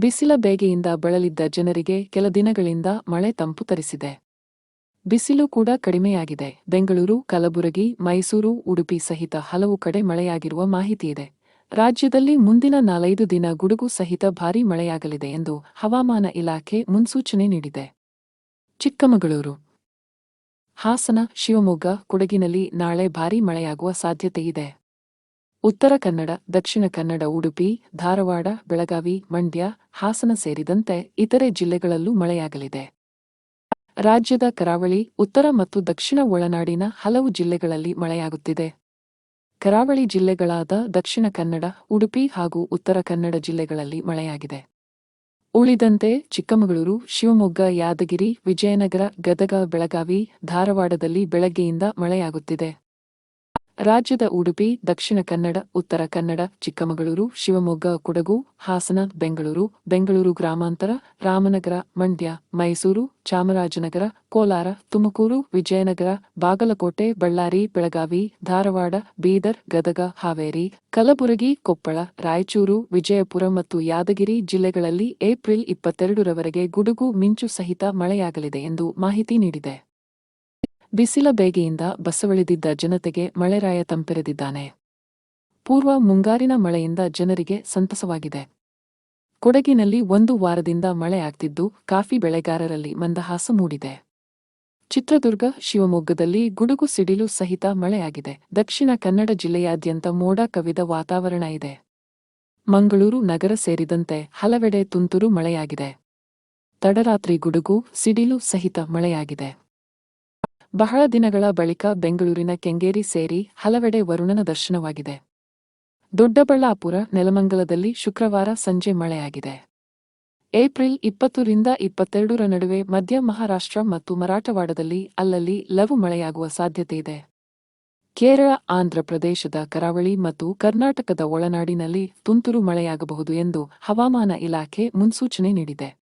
ಬಿಸಿಲ ಬೇಗೆಯಿಂದ ಬಳಲಿದ್ದ ಜನರಿಗೆ ಕೆಲ ದಿನಗಳಿಂದ ಮಳೆ ತಂಪು ತರಿಸಿದೆ. ಬಿಸಿಲು ಕೂಡ ಕಡಿಮೆಯಾಗಿದೆ. ಬೆಂಗಳೂರು, ಕಲಬುರಗಿ, ಮೈಸೂರು, ಉಡುಪಿ ಸಹಿತ ಹಲವು ಕಡೆ ಮಳೆಯಾಗಿರುವ ಮಾಹಿತಿಯಿದೆ. ರಾಜ್ಯದಲ್ಲಿ ಮುಂದಿನ ನಾಲೈದು ದಿನ ಗುಡುಗು ಸಹಿತ ಭಾರೀ ಮಳೆಯಾಗಲಿದೆ ಎಂದು ಹವಾಮಾನ ಇಲಾಖೆ ಮುನ್ಸೂಚನೆ ನೀಡಿದೆ. ಚಿಕ್ಕಮಗಳೂರು. ಹಾಸನ, ಶಿವಮೊಗ್ಗ, ಕೊಡಗಿನಲ್ಲಿ ನಾಳೆ ಭಾರೀ ಮಳೆಯಾಗುವ ಸಾಧ್ಯತೆಯಿದೆ. ಉತ್ತರ ಕನ್ನಡ, ದಕ್ಷಿಣ ಕನ್ನಡ, ಉಡುಪಿ, ಧಾರವಾಡ, ಬೆಳಗಾವಿ, ಮಂಡ್ಯ, ಹಾಸನ ಸೇರಿದಂತೆ ಇತರೆ ಜಿಲ್ಲೆಗಳಲ್ಲೂ ಮಳೆಯಾಗಲಿದೆ. ರಾಜ್ಯದ ಕರಾವಳಿ, ಉತ್ತರ ಮತ್ತು ದಕ್ಷಿಣ ಒಳನಾಡಿನ ಹಲವು ಜಿಲ್ಲೆಗಳಲ್ಲಿ ಮಳೆಯಾಗುತ್ತಿದೆ. ಕರಾವಳಿ ಜಿಲ್ಲೆಗಳಾದ ದಕ್ಷಿಣ ಕನ್ನಡ, ಉಡುಪಿ ಹಾಗೂ ಉತ್ತರ ಕನ್ನಡ ಜಿಲ್ಲೆಗಳಲ್ಲಿ ಮಳೆಯಾಗಿದೆ. ಉಳಿದಂತೆ ಚಿಕ್ಕಮಗಳೂರು, ಶಿವಮೊಗ್ಗ, ಯಾದಗಿರಿ, ವಿಜಯನಗರ, ಗದಗ, ಬೆಳಗಾವಿ, ಧಾರವಾಡದಲ್ಲಿ ಬೆಳಗ್ಗೆಯಿಂದ ಮಳೆಯಾಗುತ್ತಿದೆ. ರಾಜ್ಯದ ಉಡುಪಿ, ದಕ್ಷಿಣ ಕನ್ನಡ, ಉತ್ತರ ಕನ್ನಡ, ಚಿಕ್ಕಮಗಳೂರು, ಶಿವಮೊಗ್ಗ, ಕೊಡಗು, ಹಾಸನ, ಬೆಂಗಳೂರು ಬೆಂಗಳೂರು ಗ್ರಾಮಾಂತರ, ರಾಮನಗರ, ಮಂಡ್ಯ, ಮೈಸೂರು, ಚಾಮರಾಜನಗರ, ಕೋಲಾರ, ತುಮಕೂರು, ವಿಜಯನಗರ, ಬಾಗಲಕೋಟೆ, ಬಳ್ಳಾರಿ, ಬೆಳಗಾವಿ, ಧಾರವಾಡ, ಬೀದರ್, ಗದಗ, ಹಾವೇರಿ, ಕಲಬುರಗಿ, ಕೊಪ್ಪಳ, ರಾಯಚೂರು, ವಿಜಯಪುರ ಮತ್ತು ಯಾದಗಿರಿ ಜಿಲ್ಲೆಗಳಲ್ಲಿ ಏಪ್ರಿಲ್ ಇಪ್ಪತ್ತೆರಡರವರೆಗೆ ಗುಡುಗು ಮಿಂಚು ಸಹಿತ ಮಳೆಯಾಗಲಿದೆ ಎಂದು ಮಾಹಿತಿ ನೀಡಿದೆ. ಬಿಸಿಲ ಬೇಗೆಯಿಂದ ಬಸವಳಿದಿದ್ದ ಜನತೆಗೆ ಮಳೆರಾಯ ತಂಪೆರೆದಿದ್ದಾನೆ. ಪೂರ್ವ ಮುಂಗಾರಿನ ಮಳೆಯಿಂದ ಜನರಿಗೆ ಸಂತಸವಾಗಿದೆ. ಕೊಡಗಿನಲ್ಲಿ ಒಂದು ವಾರದಿಂದ ಮಳೆ ಆಗ್ತಿದ್ದು ಕಾಫಿ ಬೆಳೆಗಾರರಲ್ಲಿ ಮಂದಹಾಸ ಮೂಡಿದೆ. ಚಿತ್ರದುರ್ಗ, ಶಿವಮೊಗ್ಗದಲ್ಲಿ ಗುಡುಗು ಸಿಡಿಲು ಸಹಿತ ಮಳೆಯಾಗಿದೆ. ದಕ್ಷಿಣ ಕನ್ನಡ ಜಿಲ್ಲೆಯಾದ್ಯಂತ ಮೋಡ ಕವಿದ ವಾತಾವರಣ ಇದೆ. ಮಂಗಳೂರು ನಗರ ಸೇರಿದಂತೆ ಹಲವೆಡೆ ತುಂತುರು ಮಳೆಯಾಗಿದೆ. ತಡರಾತ್ರಿ ಗುಡುಗು, ಸಿಡಿಲು ಸಹಿತ ಮಳೆಯಾಗಿದೆ. ಬಹಳ ದಿನಗಳ ಬಳಿಕ ಬೆಂಗಳೂರಿನ ಕೆಂಗೇರಿ ಸೇರಿ ಹಲವೆಡೆ ವರುಣನ ದರ್ಶನವಾಗಿದೆ. ದೊಡ್ಡಬಳ್ಳಾಪುರ, ನೆಲಮಂಗಲದಲ್ಲಿ ಶುಕ್ರವಾರ ಸಂಜೆ ಮಳೆಯಾಗಿದೆ. ಏಪ್ರಿಲ್ ಇಪ್ಪತ್ತರಿಂದ ಇಪ್ಪತ್ತೆರಡರ ನಡುವೆ ಮಧ್ಯ ಮಹಾರಾಷ್ಟ್ರ ಮತ್ತು ಮರಾಠವಾಡದಲ್ಲಿ ಅಲ್ಲಲ್ಲಿ ಲಘು ಮಳೆಯಾಗುವ ಸಾಧ್ಯತೆಯಿದೆ ಕೇರಳ, ಆಂಧ್ರ ಪ್ರದೇಶದ ಕರಾವಳಿ ಮತ್ತು ಕರ್ನಾಟಕದ ಒಳನಾಡಿನಲ್ಲಿ ತುಂತುರು ಮಳೆಯಾಗಬಹುದು ಎಂದು ಹವಾಮಾನ ಇಲಾಖೆ ಮುನ್ಸೂಚನೆ ನೀಡಿದೆ.